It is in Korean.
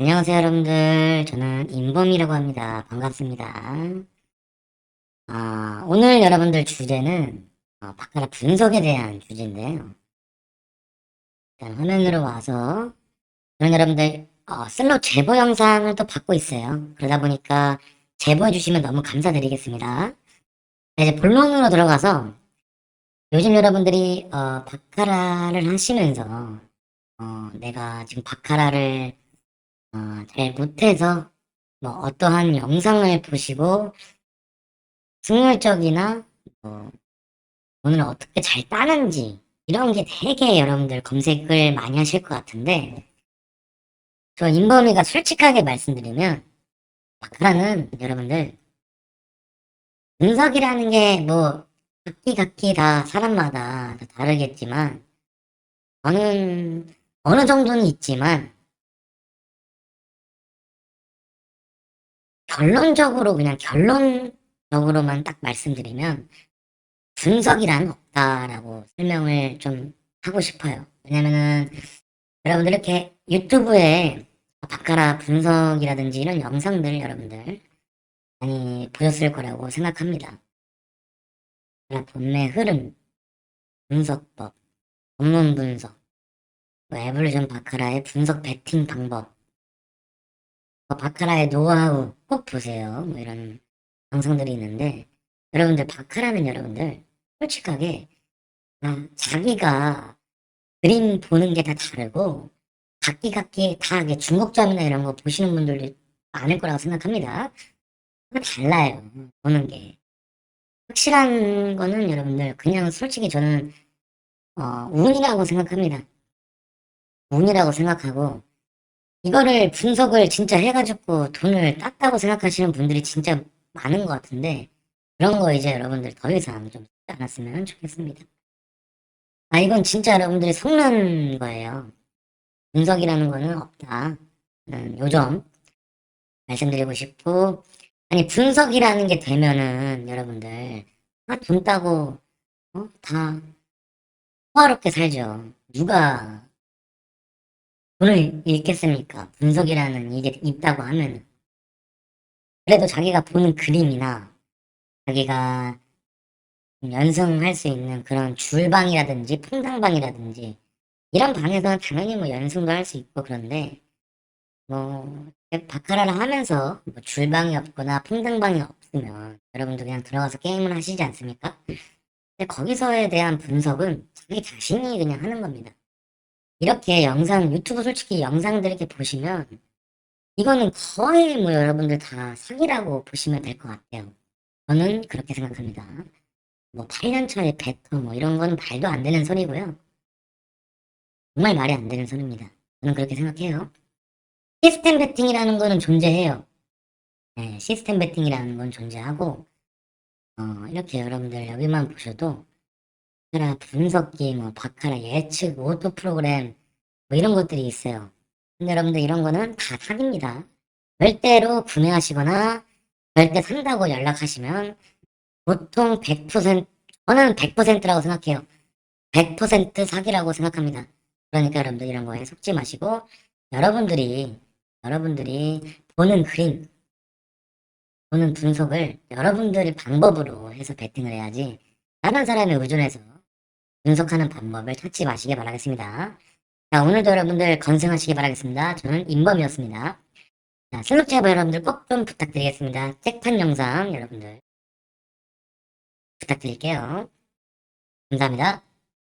안녕하세요, 여러분들. 저는 인범이라고 합니다. 반갑습니다. 아, 오늘 여러분들 주제는 어, 바카라 분석에 대한 주제인데요. 일단 화면으로 와서 저는 여러분들 어, 슬롯 제보 영상을 또 받고 있어요. 그러다 보니까 제보해 주시면 너무 감사드리겠습니다. 네, 이제 본론으로 들어가서 요즘 여러분들이 어, 바카라를 하시면서 어, 내가 지금 바카라를 어, 잘 못해서 뭐 어떠한 영상을 보시고 승률적이나 뭐 오늘 어떻게 잘 따는지 이런 게 되게 여러분들 검색을 많이 하실 것 같은데 저 인범이가 솔직하게 말씀드리면 바카라는 여러분들 분석이라는 게 뭐 각기 각기 다 사람마다 다 다르겠지만 저는 어느 정도는 있지만 결론적으로 그냥 결론적으로만 딱 말씀드리면 분석이란 없다라고 설명을 좀 하고 싶어요. 왜냐면은 여러분들 이렇게 유튜브에 바카라 분석이라든지 이런 영상들 여러분들 많이 보셨을 거라고 생각합니다. 본매 흐름, 분석법, 본문 분석, 뭐 에볼루션 바카라의 분석 배팅 방법, 뭐 바카라의 노하우 꼭 보세요. 뭐 이런 영상들이 있는데 여러분들 바카라는 여러분들 솔직하게 아, 자기가 그림 보는 게 다 다르고 각기 각기 다 중국점이나 이런 거 보시는 분들도 많을 거라고 생각합니다. 다 달라요. 보는 게. 확실한 거는 여러분들 그냥 솔직히 저는 어, 운이라고 생각합니다. 운이라고 생각하고 이거를 분석을 진짜 해가지고 돈을 땄다고 생각하시는 분들이 진짜 많은 것 같은데 그런 거 이제 여러분들 더 이상 좀 쓰지 않았으면 좋겠습니다. 아 이건 진짜 여러분들이 속는 거예요. 분석이라는 거는 없다. 는 요점 말씀드리고 싶고 아니 분석이라는 게 되면은 여러분들 아, 돈 따고 어? 다 호화롭게 살죠. 누가 돈을 잃겠습니까? 분석이라는 이게 있다고 하면 그래도 자기가 보는 그림이나 자기가 연승할 수 있는 그런 줄방이라든지 퐁당방이라든지 이런 방에서는 당연히 뭐 연승도 할 수 있고 그런데 뭐 바카라를 하면서 뭐 줄방이 없거나 퐁당방이 없으면 여러분도 그냥 들어가서 게임을 하시지 않습니까? 근데 거기서에 대한 분석은 자기 자신이 그냥 하는 겁니다. 이렇게 영상, 유튜브 솔직히 영상들 이렇게 보시면 이거는 거의 뭐 여러분들 다 사기라고 보시면 될 것 같아요. 저는 그렇게 생각합니다. 뭐 8년차의 베터 뭐 이런 건 말도 안 되는 소리고요. 정말 말이 안 되는 소리입니다. 저는 그렇게 생각해요. 시스템 베팅이라는 거는 존재해요. 네, 시스템 베팅이라는 건 존재하고 어, 이렇게 여러분들 여기만 보셔도 바카라 분석기, 뭐 바카라 예측, 오토 프로그램 뭐 이런 것들이 있어요. 근데 여러분들 이런 거는 다 사기입니다. 절대로 구매하시거나 절대 산다고 연락하시면 보통 100% 저는 100%라고 생각해요. 100% 사기라고 생각합니다. 그러니까 여러분들 이런 거에 속지 마시고 여러분들이 여러분들이 보는 그림 보는 분석을 여러분들의 방법으로 해서 베팅을 해야지 다른 사람에 의존해서 분석하는 방법을 찾지 마시기 바라겠습니다. 자, 오늘도 여러분들 건승하시기 바라겠습니다. 저는 인범이었습니다. 자, 슬롯 제보 여러분들 꼭 좀 부탁드리겠습니다. 잭판 영상 여러분들 부탁드릴게요. 감사합니다.